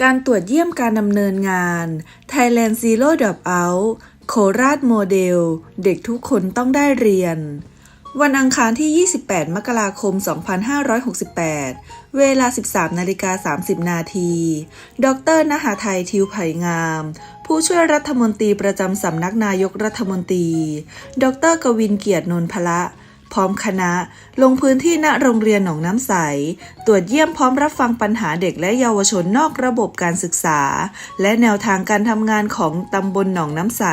การตรวจเยี่ยมการดำเนินงาน Thailand Zero Drop Out โคราชโมเดล เด็กทุกคนต้องได้เรียน วันอังคารที่ 28 มกราคม 2568 เวลา 13 นาฬิกา 30 นาที ดรนหาไทยทิวไผ่งาม ผู้ช่วยรัฐมนตรีประจำสำนักนายกรัฐมนตรี ดรกวินเกียรตินนพละ พร้อมคณะ ลงพื้นที่ณโรงเรียนหนองน้ำใส ตรวจเยี่ยมพร้อมรับฟังปัญหาเด็กและเยาวชนนอกระบบการศึกษา และแนวทางการทำงานของตำบลหนองน้ำใส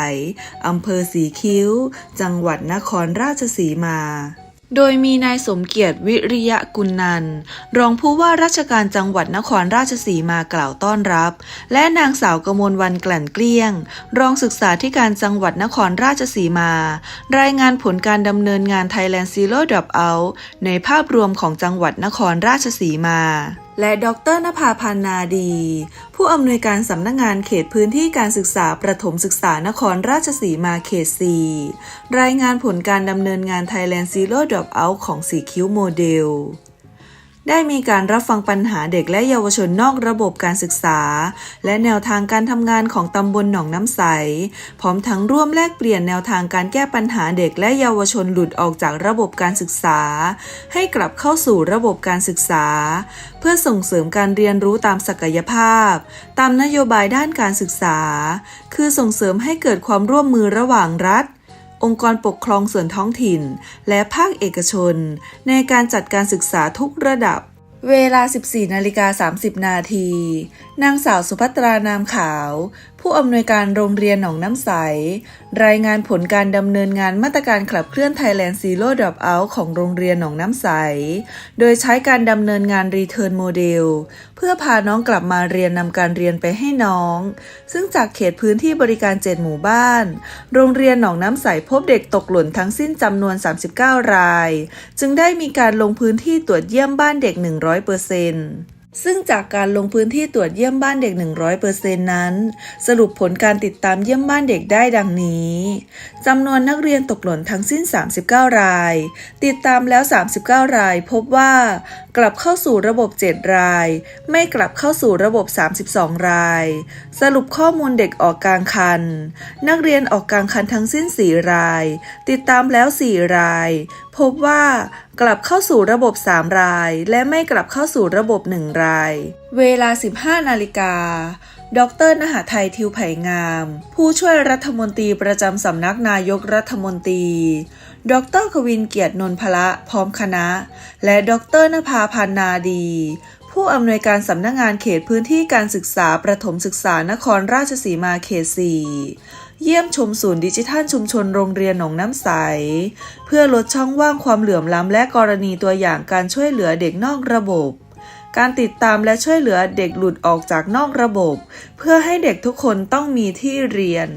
อำเภอสีคิ้ว จังหวัดนครราชสีมา โดยมีนายสมเกียรติวิริยะกุลนัน รองผู้ว่าราชการจังหวัดนครราชสีมากล่าวต้อนรับ และนางสาวกมลวันกลั่นเกลี้ยง รองศึกษาธิการจังหวัดนครราชสีมา รายงานผลการดำเนินงาน Thailand Zero Drop Out ในภาพรวมของจังหวัดนครราชสีมา และดรนภาพันนาดี ผู้อำนวยการสำนักงานเขตพื้นที่การศึกษาประถมศึกษานครราชสีมาเขต 4 รายงานผลการดำเนินงาน Thailand Zero Drop Out ของสีคิ้วโมเดล ได้มีการรับฟังปัญหาเด็กและเยาวชนนอกระบบการศึกษา และแนวทางการทำงานของตำบลหนองน้ำใส พร้อมทั้งร่วมแลกเปลี่ยนแนวทางการแก้ปัญหาเด็กและเยาวชนหลุดออกจากระบบการศึกษา ให้กลับเข้าสู่ระบบการศึกษา เพื่อส่งเสริมการเรียนรู้ตามศักยภาพ ตามนโยบายด้านการศึกษา คือส่งเสริมให้เกิดความร่วมมือระหว่างรัฐ องค์กรปกครองส่วนท้องถิ่น และภาคเอกชน ในการจัดการศึกษาทุกระดับ เวลา 14 นาฬิกา 30 นาที นางสาวสุภัตรานามขาว ผู้อำนวยการโรงเรียนหนองน้ำใส รายงานผลการดำเนินงานมาตรการขับเคลื่อน Thailand Zero Drop Out ของโรงเรียนหนองน้ำใส โดยใช้การดำเนินงาน Return Model เพื่อพาน้องกลับมาเรียนนำการเรียนไปให้น้อง ซึ่งจากเขตพื้นที่บริการ 7 หมู่บ้าน โรงเรียนหนองน้ำใสพบเด็กตกหล่นทั้งสิ้นจำนวน 39 ราย จึงได้มีการลงพื้นที่ตรวจเยี่ยมบ้านเด็ก100ซึ่งจากการลงพื้นที่ตรวจเยี่ยมบ้านเด็ก 100%นั้น สรุปผลการติดตามเยี่ยมบ้านเด็กได้ดังนี้จำนวนนักเรียนตกหล่นทั้งสิ้น 39 ราย ติดตามแล้ว 39 ราย พบว่า กลับเข้าสู่ระบบ 7 ราย ไม่กลับเข้าสู่ระบบ 32 ราย สรุปข้อมูลเด็กออกกลางคัน นักเรียนออกกลางคันทั้งสิ้น 4 ราย ติดตามแล้ว 4 ราย พบว่า กลับเข้าสู่ระบบ 3 ราย และไม่กลับเข้าสู่ระบบ 1 ราย เวลา 15 นาฬิกา ดรนหาไทยทิวไผ่งาม ผู้ช่วยรัฐมนตรีประจำสำนักนายกรัฐมนตรี ดรกวินเกียรตินนพละพร้อมคณะ และดรนภาพันนาดี ผู้อำนวยการสำนักงานเขตพื้นที่การศึกษาประถมศึกษานครราชสีมาเขต 4 เยี่ยมชมศูนย์ดิจิทัลชุมชนโรงเรียนหนองน้ำใส เพื่อลดช่องว่างความเหลื่อมล้ำและกรณีตัวอย่างการช่วยเหลือเด็กนอกระบบ การติดตามและช่วยเหลือเด็กหลุดออกจากนอกระบบ เพื่อให้เด็กทุกคนต้องมีที่เรียน